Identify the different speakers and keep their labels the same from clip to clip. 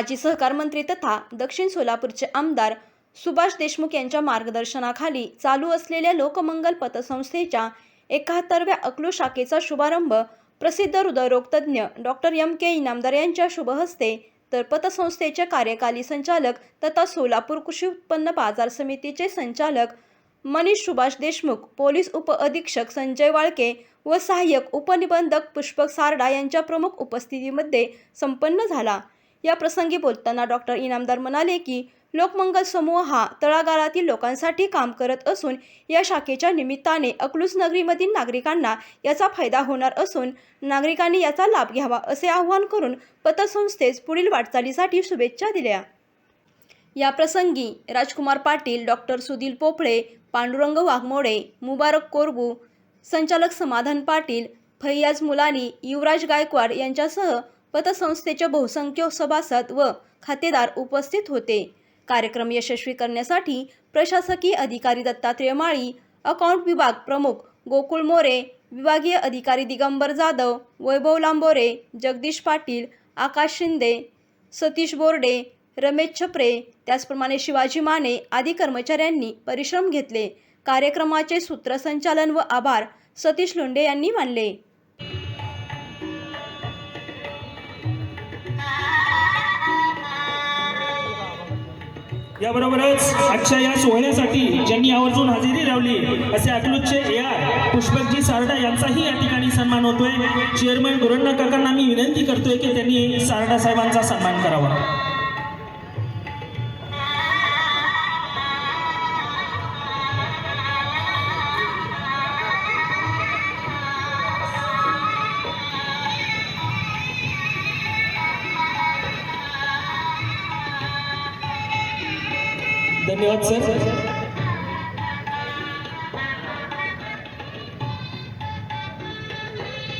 Speaker 1: माजी सहकार मंत्री तथा दक्षिण सोलापूरचे आमदार सुभाष देशमुख यांच्या मार्गदर्शनाखाली चालू असलेल्या लोकमंगल पतसंस्थेच्या एकाहत्तरव्या अकलू शाखेचा शुभारंभ प्रसिद्ध हृदयरोगतज्ञ डॉक्टर एम. के. इनामदार यांच्या शुभहस्ते तर पतसंस्थेचे कार्यकारी संचालक तथा सोलापूर कृषी उत्पन्न बाजार समितीचे संचालक मनीष सुभाष देशमुख पोलीस उपअधीक्षक संजय वाळके व सहाय्यक उपनिबंधक पुष्पक सारडा यांच्या प्रमुख उपस्थितीमध्ये संपन्न झाला. या प्रसंगी बोलताना डॉक्टर इनामदार म्हणाले की लोकमंगल समूह हा तळागाळातील लोकांसाठी काम करत असून या शाखेच्या निमित्ताने अकलूज नगरीमधील नागरिकांना याचा फायदा होणार असून नागरिकांनी याचा लाभ घ्यावा असे आवाहन करून पतसंस्थेस पुढील वाटचालीसाठी शुभेच्छा दिल्या. या प्रसंगी राजकुमार पाटील डॉक्टर सुधीर पोपळे पांडुरंग वाघमोडे मुबारक कोरगू संचालक समाधान पाटील फैयाज मुलानी युवराज गायकवाड यांच्यासह पतसंस्थेचे बहुसंख्य सभासद व खातेदार उपस्थित होते. कार्यक्रम यशस्वी करण्यासाठी प्रशासकीय अधिकारी दत्तात्रेय माळी अकाउंट विभाग प्रमुख गोकुळ मोरे विभागीय अधिकारी दिगंबर जाधव वैभव लांबोरे जगदीश पाटील आकाश शिंदे सतीश बोर्डे रमेश छपरे त्याचप्रमाणे शिवाजी माने आदी कर्मचाऱ्यांनी परिश्रम घेतले. कार्यक्रमाचे सूत्रसंचालन व आभार सतीश लोंढे यांनी मानले.
Speaker 2: याबरोबरच आजच्या या सोहळ्यासाठी ज्यांनी आवर्जून हजेरी लावली असे अकलूजचे ए आर पुष्पकजी सारडा यांचाही या ठिकाणी सन्मान होतोय. चेअरमन गुरण्णा काकांना मी विनंती करतोय की त्यांनी सारडा साहेबांचा सन्मान करावा. धन्यवाद सर.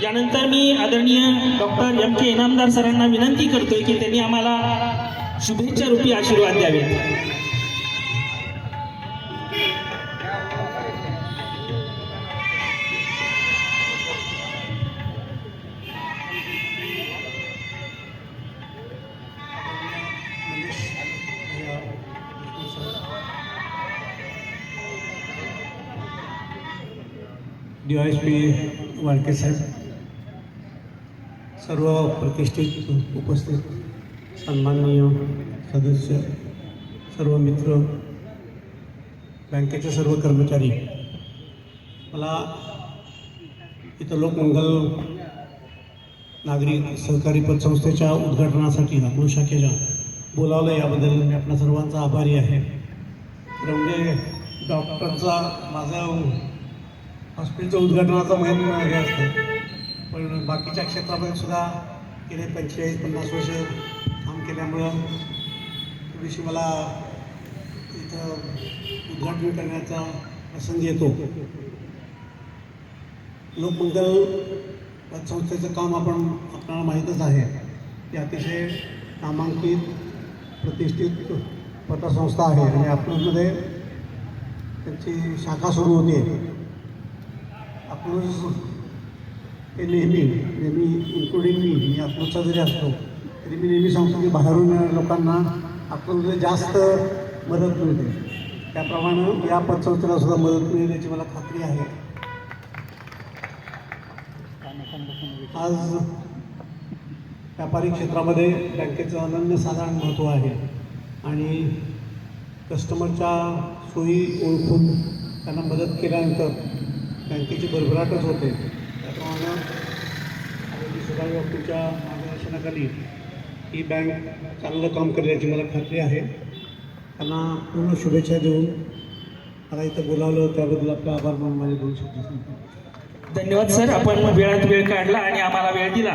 Speaker 2: यानंतर मी आदरणीय डॉक्टर एम के इनामदार सरांना विनंती करतोय की त्यांनी आम्हाला शुभेच्छा रूपी आशीर्वाद द्यावे
Speaker 3: D Y S P Walke साहेब सर्व प्रतिष्ठित उपस्थित सन्माननीय सदस्य सर्व मित्र बँकेचे सर्व कर्मचारी मला इथं लोकमंगल नागरिक सहकारी पतसंस्थेच्या उद्घाटनासाठी नागपूर शाखेच्या बोलावलं याबद्दल मी आपल्या सर्वांचा आभारी आहे. तर म्हणजे डॉक्टरचा माझा हॉस्पिटलचं उद्घाटनाचा मेन हे असतं पण बाकीच्या क्षेत्रामध्ये सुद्धा गेले पंचेचाळीस पन्नास वर्ष काम केल्यामुळं थोडीशी मला इथं उद्घाटन करण्याचा प्रसंग येतो. लोकमंगल पतसंस्थेचं काम आपण आपल्याला माहीतच आहे. ती अतिशय नामांकित प्रतिष्ठित पतसंस्था आहे आणि आपल्यामध्ये त्यांची शाखा सुरू होते अकलूज हे नेहमी नेहमी इन्क्लुडिंग मी मी अकलूजचा जरी असतो तरी मी नेहमी सांगतो की बाहेरून येणाऱ्या लोकांना अकलूजमध्ये जास्त मदत मिळते. त्याप्रमाणे या पतसंस्थेला सुद्धा मदत मिळेल याची मला खात्री आहे. आज व्यापारी क्षेत्रामध्ये बँकेचं अनन्यसाधारण महत्त्व आहे आणि कस्टमरच्या सोयी ओळखून त्यांना मदत केल्यानंतर बँकेची भरभराटच होते. त्याप्रमाणे आरोग्य सुधार बाबतीच्या मार्गदर्शनाखाली ही बँक चांगलं काम करण्याची मला खात्री आहे. त्यांना पूर्ण शुभेच्छा देऊन मला इथं बोलावलं त्याबद्दल आपला आभार मानून माझे दोन शब्द सांगतो
Speaker 2: धन्यवाद सर. आपण वेळात वेळ काढला आणि आम्हाला वेळ दिला.